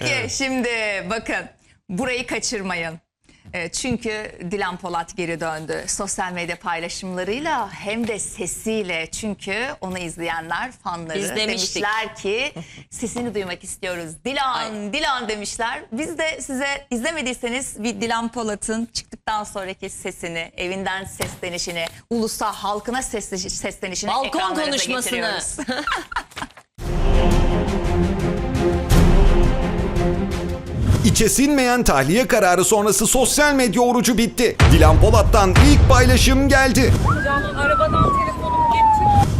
Peki şimdi bakın burayı kaçırmayın. E, Çünkü Dilan Polat geri döndü. Sosyal medya paylaşımlarıyla hem de sesiyle. Çünkü onu izleyenler, fanları İzlemiştik. demişler ki sesini duymak istiyoruz. Dilan, Dilan demişler. Biz de size izlemediyseniz bir Dilan Polat'ın çıktıktan sonraki sesini, evinden seslenişini, ulusa halkına sesle- seslenişini Balkon konuşmasını. getiriyoruz. İçe sinmeyen tahliye kararı sonrası sosyal medya orucu bitti. Dilan Polat'tan ilk paylaşım geldi. Canan arabadan telefonumu getir.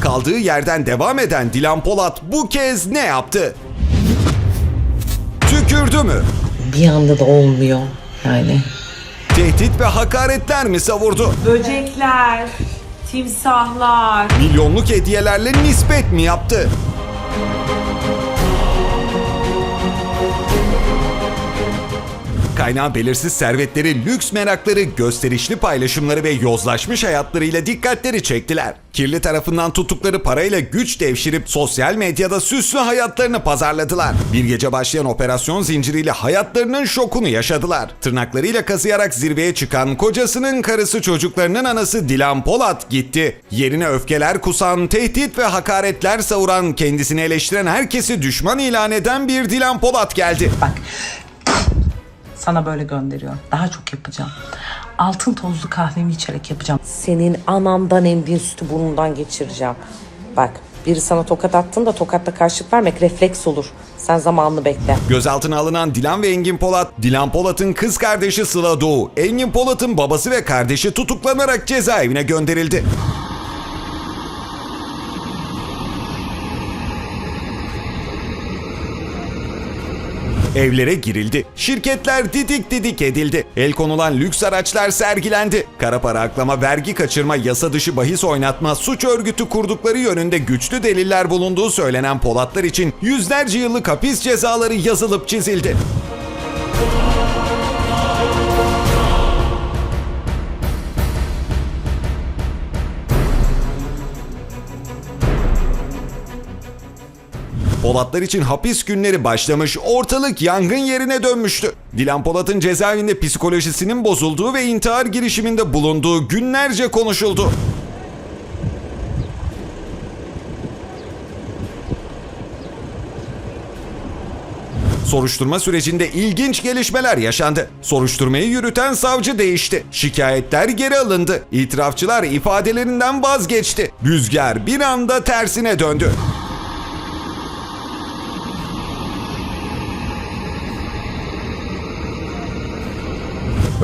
Kaldığı yerden devam eden Dilan Polat bu kez ne yaptı? Tükürdü mü? bir anda da olmuyor yani. Tehdit ve hakaretler mi savurdu? Böcekler, timsahlar. Milyonluk hediyelerle nispet mi yaptı? Kaynağı belirsiz servetleri, lüks merakları, gösterişli paylaşımları ve yozlaşmış hayatlarıyla dikkatleri çektiler. Kirli tarafından tuttukları parayla güç devşirip sosyal medyada süslü hayatlarını pazarladılar. Bir gece başlayan operasyon zinciriyle hayatlarının şokunu yaşadılar. Tırnaklarıyla kazıyarak zirveye çıkan kocasının karısı çocuklarının anası Dilan Polat gitti. Yerine öfkeler kusan, tehdit ve hakaretler savuran, kendisini eleştiren herkesi düşman ilan eden bir Dilan Polat geldi. Bak sana böyle gönderiyor. Daha çok yapacağım. Altın tozlu kahvemi içerek yapacağım. Senin anandan emdiğin sütü burnundan geçireceğim. Bak biri sana tokat attığında tokatla karşılık vermek refleks olur. Sen zamanını bekle. Gözaltına alınan Dilan ve Engin Polat, Dilan Polat'ın kız kardeşi Sıla Doğu, Engin Polat'ın babası ve kardeşi tutuklanarak cezaevine gönderildi. Evlere girildi. Şirketler didik didik edildi. El konulan lüks araçlar sergilendi. Kara para aklama, vergi kaçırma, yasa dışı bahis oynatma, suç örgütü kurdukları yönünde güçlü deliller bulunduğu söylenen Polatlar için yüzlerce yıllık hapis cezaları yazılıp çizildi. Polatlar için hapis günleri başlamış, ortalık yangın yerine dönmüştü. Dilan Polat'ın cezaevinde psikolojisinin bozulduğu ve intihar girişiminde bulunduğu günlerce konuşuldu. Soruşturma sürecinde ilginç gelişmeler yaşandı. Soruşturmayı yürüten savcı değişti. Şikayetler geri alındı. İtirafçılar ifadelerinden vazgeçti. Rüzgar bir anda tersine döndü.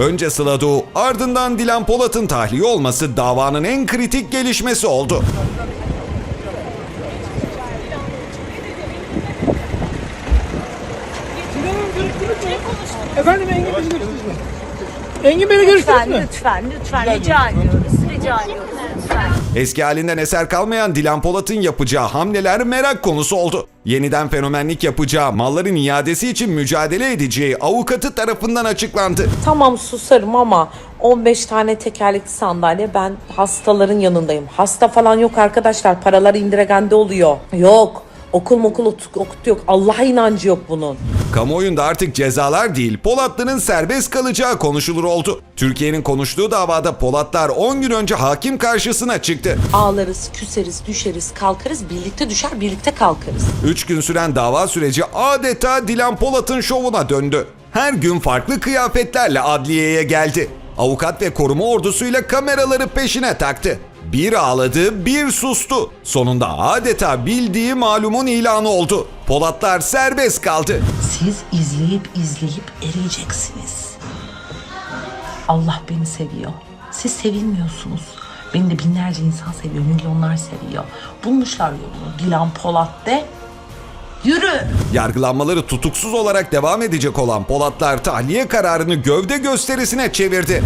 Önce Sıla Doğu, ardından Dilan Polat'ın tahliye olması davanın en kritik gelişmesi oldu. Efendim Engin beni görüştünüz mü? Engin beni görüştünüz mü? Lütfen, lütfen rica ediyoruz. Rica ediyoruz lütfen. Eski halinden eser kalmayan Dilan Polat'ın yapacağı hamleler merak konusu oldu. Yeniden fenomenlik yapacağı, malların iadesi için mücadele edeceği avukatı tarafından açıklandı. Tamam susarım ama 15 tane tekerlekli sandalye ben hastaların yanındayım. Hasta falan yok arkadaşlar. Paralar indiregende oluyor. Yok. Okul mokul okut, okut yok. Allah'a inancı yok bunun. Kamuoyunda artık cezalar değil, Polatların serbest kalacağı konuşulur oldu. Türkiye'nin konuştuğu davada Polatlar 10 gün önce hakim karşısına çıktı. Ağlarız, küseriz, düşeriz, kalkarız. Birlikte düşer, birlikte kalkarız. 3 gün süren dava süreci adeta Dilan Polat'ın şovuna döndü. Her gün farklı kıyafetlerle adliyeye geldi. Avukat ve koruma ordusuyla kameraları peşine taktı. Bir ağladı, bir sustu. Sonunda adeta bildiği malumun ilanı oldu. Polatlar serbest kaldı. Siz izleyip izleyip eriyeceksiniz. Allah beni seviyor. Siz sevilmiyorsunuz. Beni de binlerce insan seviyor, milyonlar seviyor. Bulmuşlar yolunu. Dilan Polat de. Yürü. Yargılanmaları tutuksuz olarak devam edecek olan Polatlar tahliye kararını gövde gösterisine çevirdi.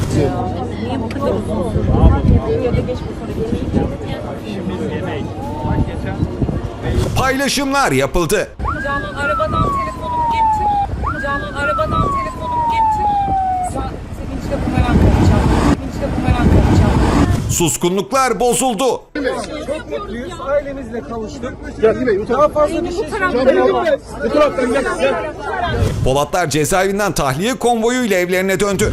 Paylaşımlar yapıldı. Canan arabadan telefonumu getir. Canan arabadan telefonumu. Sen sevinçle bumerang yapacağım. Sevinçle bumerang yapacağım. Suskunluklar bozuldu. Çok mutluyuz. Ailemizle kavuştuk. Gel yine Daha fazla bir şey söyleyeyim. Bu taraftan gel. gel. Polatlar cezaevinden tahliye konvoyuyla evlerine döndü.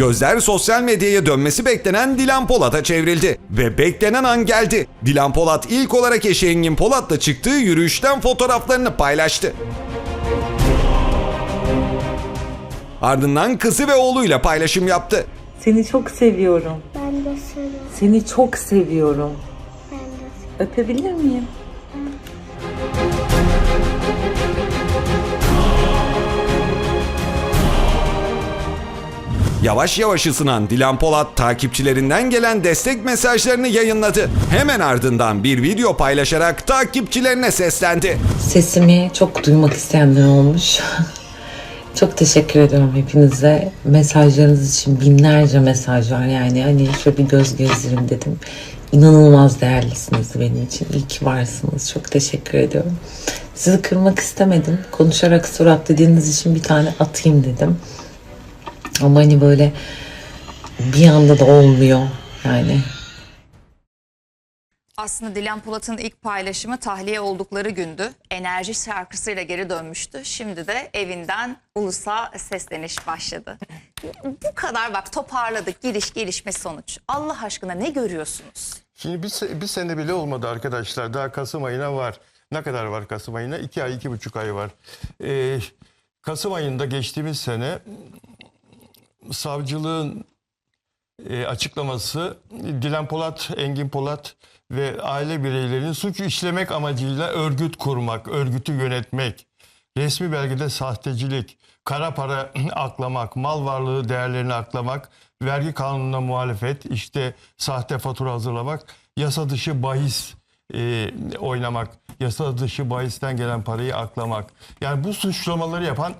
Gözler sosyal medyaya dönmesi beklenen Dilan Polat'a çevrildi. Ve beklenen an geldi. Dilan Polat ilk olarak eşi Engin Polat'la çıktığı yürüyüşten fotoğraflarını paylaştı. Ardından kızı ve oğluyla paylaşım yaptı. Seni çok seviyorum. Ben de seni. Seni çok seviyorum. Ben de Öpebilir miyim? Yavaş yavaş ısınan Dilan Polat takipçilerinden gelen destek mesajlarını yayınladı. Hemen ardından bir video paylaşarak takipçilerine seslendi. Sesimi çok duymak isteyenler olmuş. çok teşekkür ediyorum hepinize. Mesajlarınız için binlerce mesaj var yani. Hani şöyle bir göz gezdirin dedim. İnanılmaz değerlisiniz benim için. İyi ki varsınız. Çok teşekkür ediyorum. Sizi kırmak istemedim. Konuşarak surat dediğiniz için bir tane atayım dedim. Ama hani böyle bir anda da olmuyor yani. Aslında Dilan Polat'ın ilk paylaşımı tahliye oldukları gündü. Enerji şarkısıyla geri dönmüştü. Şimdi de evinden ulusa sesleniş başladı. Bu kadar bak toparladık giriş gelişme sonuç. Allah aşkına ne görüyorsunuz? Şimdi bir, bir sene bile olmadı arkadaşlar. Daha Kasım ayına var. Ne kadar var Kasım ayına? İki ay, iki buçuk ay var. Ee, Kasım ayında geçtiğimiz sene savcılığın e, açıklaması Dilan Polat, Engin Polat ve aile bireylerinin suç işlemek amacıyla örgüt kurmak, örgütü yönetmek, resmi belgede sahtecilik, kara para aklamak, mal varlığı değerlerini aklamak, vergi kanununa muhalefet, işte sahte fatura hazırlamak, yasa dışı bahis e, oynamak, yasa dışı bahisten gelen parayı aklamak. Yani bu suçlamaları yapan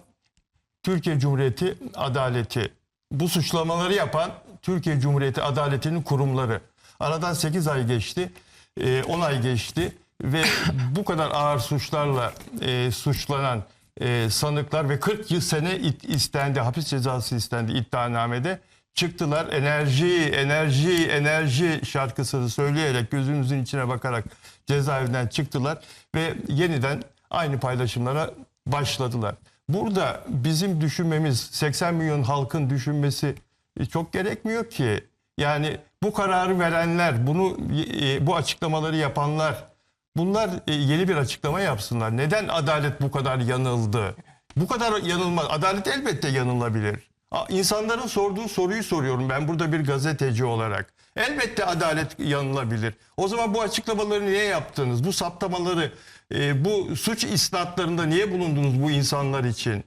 Türkiye Cumhuriyeti Adaleti. Bu suçlamaları yapan Türkiye Cumhuriyeti Adaleti'nin kurumları. Aradan 8 ay geçti, e, 10 ay geçti ve bu kadar ağır suçlarla e, suçlanan e, sanıklar ve 40 yıl sene istendi, hapis cezası istendi iddianamede. Çıktılar enerji, enerji, enerji şarkısını söyleyerek gözümüzün içine bakarak cezaevinden çıktılar ve yeniden aynı paylaşımlara başladılar. Burada bizim düşünmemiz 80 milyon halkın düşünmesi e, çok gerekmiyor ki. Yani bu kararı verenler, bunu e, bu açıklamaları yapanlar bunlar e, yeni bir açıklama yapsınlar. Neden adalet bu kadar yanıldı? Bu kadar yanılmaz. Adalet elbette yanılabilir. İnsanların sorduğu soruyu soruyorum ben burada bir gazeteci olarak. Elbette adalet yanılabilir. O zaman bu açıklamaları niye yaptınız? Bu saptamaları, e, bu suç isnatlarında niye bulundunuz bu insanlar için?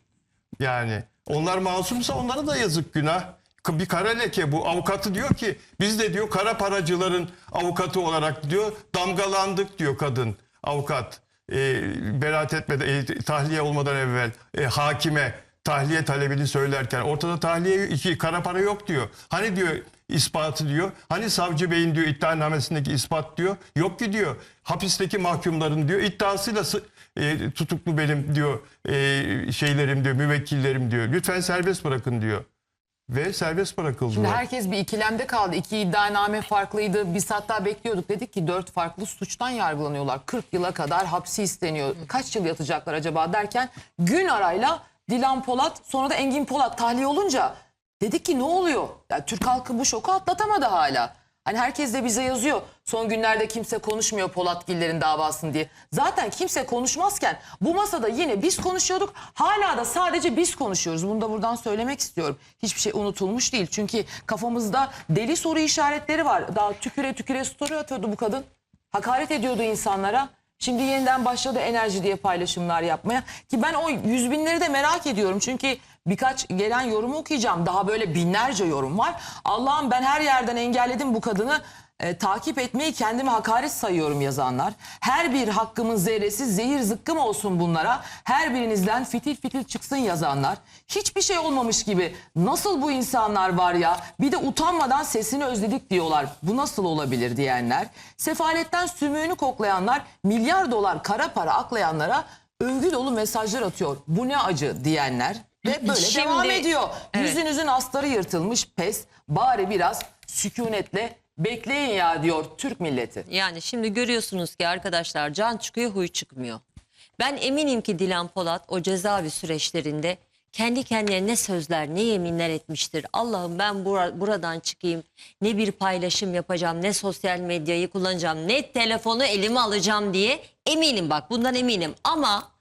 Yani onlar masumsa onlara da yazık günah. Bir kara leke bu. Avukatı diyor ki biz de diyor kara paracıların avukatı olarak diyor damgalandık diyor kadın avukat. E, beraat etmeden, e, tahliye olmadan evvel e, hakime tahliye talebini söylerken ortada tahliye iki kara para yok diyor. Hani diyor ispatı diyor. Hani savcı beyin diyor iddianamesindeki ispat diyor. Yok ki diyor. Hapisteki mahkumların diyor iddiasıyla sı- e, tutuklu benim diyor e, şeylerim diyor müvekkillerim diyor. Lütfen serbest bırakın diyor. Ve serbest bırakıldılar. Şimdi herkes bir ikilemde kaldı. İki iddianame farklıydı. Biz hatta bekliyorduk. Dedik ki dört farklı suçtan yargılanıyorlar. 40 yıla kadar hapsi isteniyor. Kaç yıl yatacaklar acaba derken gün arayla Dilan Polat sonra da Engin Polat tahliye olunca dedik ki ne oluyor? Yani Türk halkı bu şoku atlatamadı hala. Hani herkes de bize yazıyor. Son günlerde kimse konuşmuyor Polatgillerin davasını diye. Zaten kimse konuşmazken bu masada yine biz konuşuyorduk. Hala da sadece biz konuşuyoruz. Bunu da buradan söylemek istiyorum. Hiçbir şey unutulmuş değil. Çünkü kafamızda deli soru işaretleri var. Daha tüküre tüküre story atıyordu bu kadın. Hakaret ediyordu insanlara. Şimdi yeniden başladı enerji diye paylaşımlar yapmaya. Ki ben o yüz binleri de merak ediyorum. Çünkü birkaç gelen yorumu okuyacağım. Daha böyle binlerce yorum var. Allah'ım ben her yerden engelledim bu kadını. E, takip etmeyi kendime hakaret sayıyorum yazanlar. Her bir hakkımın zerresi zehir zıkkım olsun bunlara. Her birinizden fitil fitil çıksın yazanlar. Hiçbir şey olmamış gibi nasıl bu insanlar var ya bir de utanmadan sesini özledik diyorlar. Bu nasıl olabilir diyenler. Sefaletten sümüğünü koklayanlar milyar dolar kara para aklayanlara övgü dolu mesajlar atıyor. Bu ne acı diyenler ve böyle Şimdi- devam ediyor. Evet. Yüzünüzün astarı yırtılmış pes bari biraz sükunetle bekleyin ya diyor Türk milleti. Yani şimdi görüyorsunuz ki arkadaşlar can çıkıyor huy çıkmıyor. Ben eminim ki Dilan Polat o cezaevi süreçlerinde kendi kendine ne sözler ne yeminler etmiştir. Allah'ım ben bura- buradan çıkayım ne bir paylaşım yapacağım ne sosyal medyayı kullanacağım ne telefonu elime alacağım diye eminim bak bundan eminim. Ama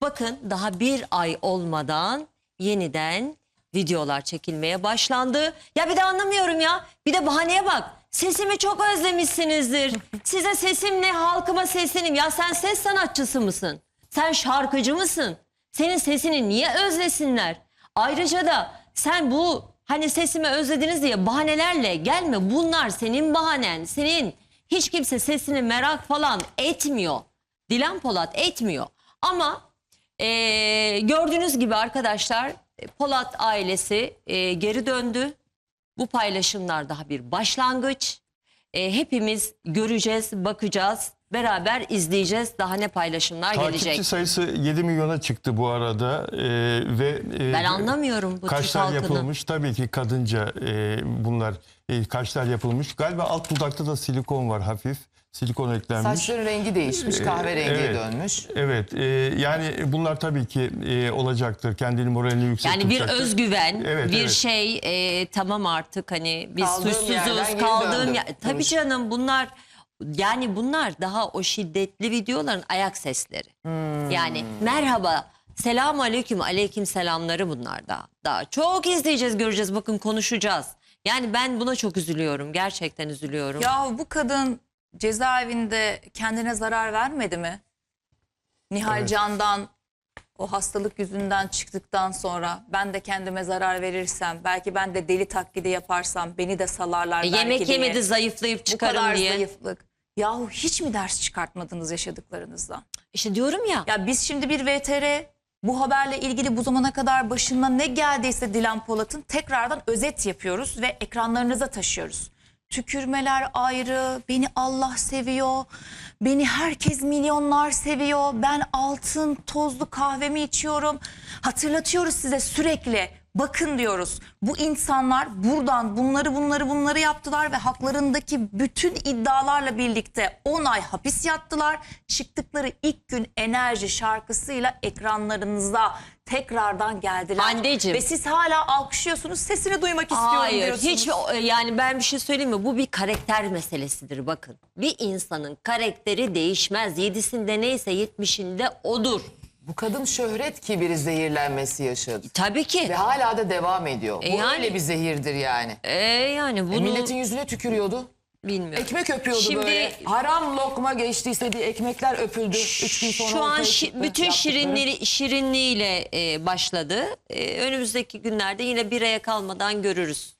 bakın daha bir ay olmadan yeniden videolar çekilmeye başlandı. Ya bir de anlamıyorum ya. Bir de bahaneye bak. Sesimi çok özlemişsinizdir. Size sesim ne halkıma seslenim. Ya sen ses sanatçısı mısın? Sen şarkıcı mısın? Senin sesini niye özlesinler? Ayrıca da sen bu hani sesimi özlediniz diye bahanelerle gelme. Bunlar senin bahanen. Senin hiç kimse sesini merak falan etmiyor. Dilan Polat etmiyor. Ama ee, gördüğünüz gibi arkadaşlar e, Polat ailesi e, geri döndü. Bu paylaşımlar daha bir başlangıç. E, hepimiz göreceğiz, bakacağız, beraber izleyeceğiz. Daha ne paylaşımlar Takipçi gelecek. sayısı 7 milyona çıktı bu arada e, ve e, Ben anlamıyorum bu Türk kaşlar halkını. yapılmış tabii ki kadınca e, bunlar e, kaşlar yapılmış. Galiba alt dudakta da silikon var hafif. Silikon eklenmiş. Saçların rengi değişmiş kahverengiye evet. dönmüş. Evet e, yani bunlar tabii ki e, olacaktır. Kendini moralini yüksek Yani bir tutacaktır. özgüven, Evet, bir evet. şey e, tamam artık hani biz Kaldığım suçsuzuz kaldığım yer. Tabii demiş. canım bunlar yani bunlar daha o şiddetli videoların ayak sesleri. Hmm. Yani merhaba, selamun aleyküm, aleyküm selamları bunlar daha. Daha çok izleyeceğiz, göreceğiz, bakın konuşacağız. Yani ben buna çok üzülüyorum, gerçekten üzülüyorum. Ya bu kadın cezaevinde kendine zarar vermedi mi? Nihal Evet. Can'dan o hastalık yüzünden çıktıktan sonra ben de kendime zarar verirsem belki ben de deli taklidi yaparsam beni de salarlar E, belki yemek diye. yemedi zayıflayıp Bu çıkarım kadar diye. zayıflık. Yahu hiç mi ders çıkartmadınız yaşadıklarınızdan? İşte diyorum ya. Ya biz şimdi bir VTR bu haberle ilgili bu zamana kadar başına ne geldiyse Dilan Polat'ın tekrardan özet yapıyoruz ve ekranlarınıza taşıyoruz. Tükürmeler ayrı, beni Allah seviyor, beni herkes milyonlar seviyor, ben altın tozlu kahvemi içiyorum. Hatırlatıyoruz size sürekli. Bakın diyoruz bu insanlar buradan bunları bunları bunları yaptılar ve haklarındaki bütün iddialarla birlikte 10 ay hapis yattılar. Çıktıkları ilk gün enerji şarkısıyla ekranlarınıza tekrardan geldiler. Handeciğim. Ve siz hala alkışlıyorsunuz sesini duymak istiyorum Hayır diyorsunuz. hiç yani ben bir şey söyleyeyim mi? Bu bir karakter meselesidir bakın. Bir insanın karakteri değişmez. Yedisinde neyse yetmişinde odur. Bu kadın şöhret kibiri zehirlenmesi yaşadı. Tabii ki. Ve hala da devam ediyor. E Bu yani- öyle bir zehirdir yani. Ee, yani bunu E milletin yüzüne tükürüyordu. bilmiyorum. Ekmek öpüyordu Şimdi- böyle. Haram lokma geçti istediği ekmekler öpüldü. Üç gün sonra Şu an ortaya şi- çıktı bütün yaptıkları. şirinleri, şirinliğiyle e, başladı. E, önümüzdeki günlerde yine bir aya kalmadan görürüz.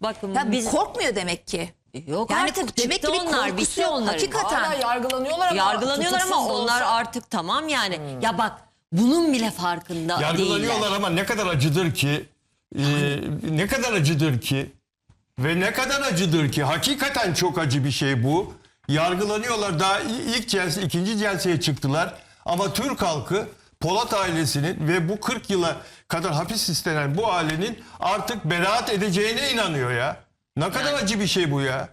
Bakın Ya biz korkmuyor demek ki. yok Yani artık demek çıktı ki bir onlar korkusu bitti yok. onların. Hakikaten. Hala yargılanıyorlar ama Yargılanıyorlar ama tutuksuz da onlar olsa- artık tamam yani. Ya bak bunun bile farkında Yargılanıyorlar değiller. ama ne kadar acıdır ki e, ne kadar acıdır ki ve ne kadar acıdır ki hakikaten çok acı bir şey bu. Yargılanıyorlar daha ilk celse ikinci celseye çıktılar ama Türk halkı Polat ailesinin ve bu 40 yıla kadar hapis istenen bu ailenin artık beraat edeceğine inanıyor ya. Ne kadar acı bir şey bu ya.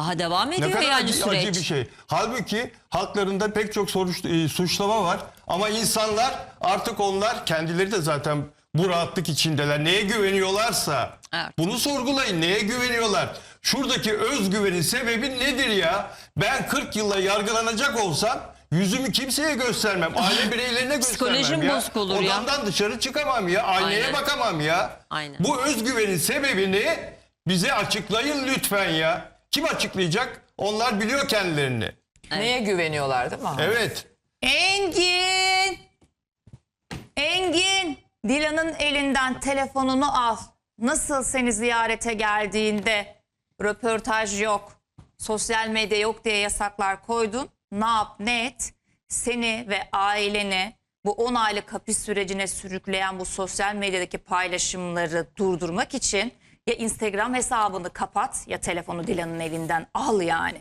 Daha devam Ne ediyor kadar yani acı, süreç. bir şey. Halbuki halklarında pek çok soruş, e, suçlama var. Ama insanlar artık onlar kendileri de zaten bu rahatlık içindeler. Neye güveniyorlarsa Evet. bunu sorgulayın. Neye güveniyorlar? Şuradaki özgüvenin sebebi nedir ya? Ben 40 yılla yargılanacak olsam yüzümü kimseye göstermem. Aile bireylerine göstermem Psikolojim ya. bozuk olur ya. Odamdan dışarı çıkamam ya. Aynaya Aynen. bakamam ya. Aynen. Bu özgüvenin sebebini bize açıklayın lütfen ya. Kim açıklayacak? Onlar biliyor kendilerini. Neye güveniyorlar değil mi? Evet. Engin! Engin! Dilan'ın elinden telefonunu al. Nasıl seni ziyarete geldiğinde röportaj yok, sosyal medya yok diye yasaklar koydun. Ne yap ne et? Seni ve aileni bu 10 aylık hapis sürecine sürükleyen bu sosyal medyadaki paylaşımları durdurmak için ya Instagram hesabını kapat ya telefonu Dilan'ın elinden al yani.